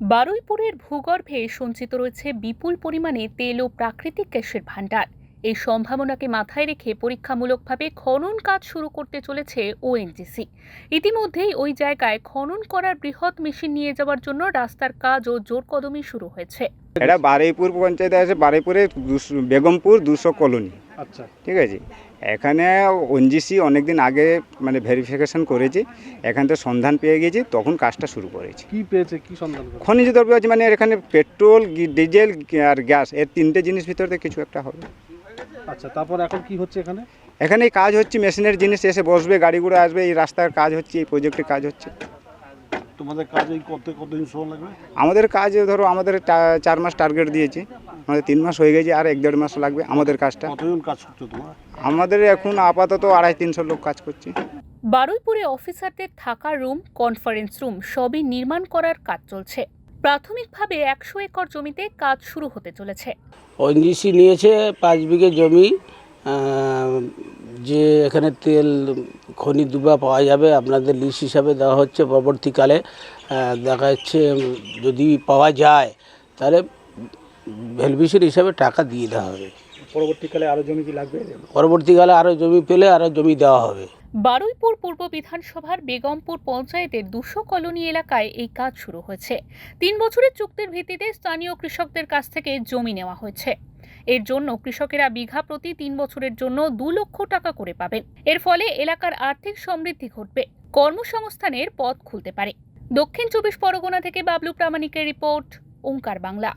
বারুইপুরের ভূগর্ভে সঞ্চিত রয়েছে বিপুল পরিমাণে তেল ও প্রাকৃতিক গ্যাসের ভাণ্ডার। এই সম্ভাবনাকে মাথায় রেখে পরীক্ষামূলকভাবে খনন কাজ শুরু করতে চলেছে ওএনজিসি ইতিমধ্যেই ওই জায়গায় খনন করার বৃহৎ মেশিন নিয়ে যাওয়ার জন্য রাস্তার কাজও জোর কদমে শুরু হয়েছে। এটা বারুইপুর পঞ্চায়েতে আছে বারুইপুরে বেগমপুর দুশো কলোনি। আচ্ছা। ঠিক আছে? এখানে ওনজিসি অনেকদিন আগে মানে ভেরিফিকেশন করেছি এখান থেকে সন্ধান পেয়ে গেছি তখন কাজটা শুরু করেছি। কি পেয়েছে? কি সন্ধান খনিজ দ্রব্য আছে মানে এখানে পেট্রোল গি- ডিজেল আর গ্যাস এর তিনটে জিনিস ভিতরে কিছু একটা হবে। আচ্ছা তারপর এখন কি হচ্ছে এখানে? এখানে এই কাজ হচ্ছে মেশিনের জিনিস এসে বসবে গাড়িগুলো আসবে এই রাস্তার কাজ হচ্ছে এই প্রজেক্টের কাজ হচ্ছে। তোমাদের কাজ এই করতে কতদিন সময় লাগবে? আমাদের কাজ ধরো আমাদের চার মাস টার্গেট দিয়েছি। আমাদের তিন মাস হয়ে গেছে আর এক দেড় মাস লাগবে আমাদের কাজটা। কতজন কাজ করছ তোমরা? আমাদের এখন আপাতত আড়াই তিনশো লোক কাজ করছে। বারুইপুরে অফিসারদের থাকার রুম কনফারেন্স রুম সবই নির্মাণ করার কাজ চলছে। প্রাথমিকভাবে একশো একর জমিতে কাজ শুরু হতে চলেছে। ওএনজিসি নিয়েছে পাঁচ বিঘে জমি যে এখানে তেল খনি দুবা পাওয়া যাবে আপনাদের লিস্ট হিসাবে দেওয়া হচ্ছে। পরবর্তীকালে দেখা যাচ্ছে যদি পাওয়া যায় তাহলে ভ্যালভিসের হিসাবে টাকা দিয়ে দেওয়া হবে। পরবর্তীকালে আরও জমি কি লাগবে? পরবর্তীকালে আরও জমি পেলে আরও জমি দেওয়া হবে। বারুইপুর পূর্ব বিধানসভার বেগমপুর পঞ্চায়েতের দুশো কলোনি এলাকায় এই কাজ শুরু হয়েছে। তিন বছরের চুক্তির ভিত্তিতে স্থানীয় কৃষকদের কাছ থেকে জমি নেওয়া হয়েছে। এর জন্য কৃষকেরা বিঘা প্রতি তিন বছরের জন্য দু লক্ষ টাকা করে পাবেন। এর ফলে এলাকার আর্থিক সমৃদ্ধি ঘটবে। কর্মসংস্থানের পথ খুলতে পারে। দক্ষিণ চব্বিশ পরগনা থেকে বাবলু প্রামাণিকের রিপোর্ট ওঙ্কার বাংলা।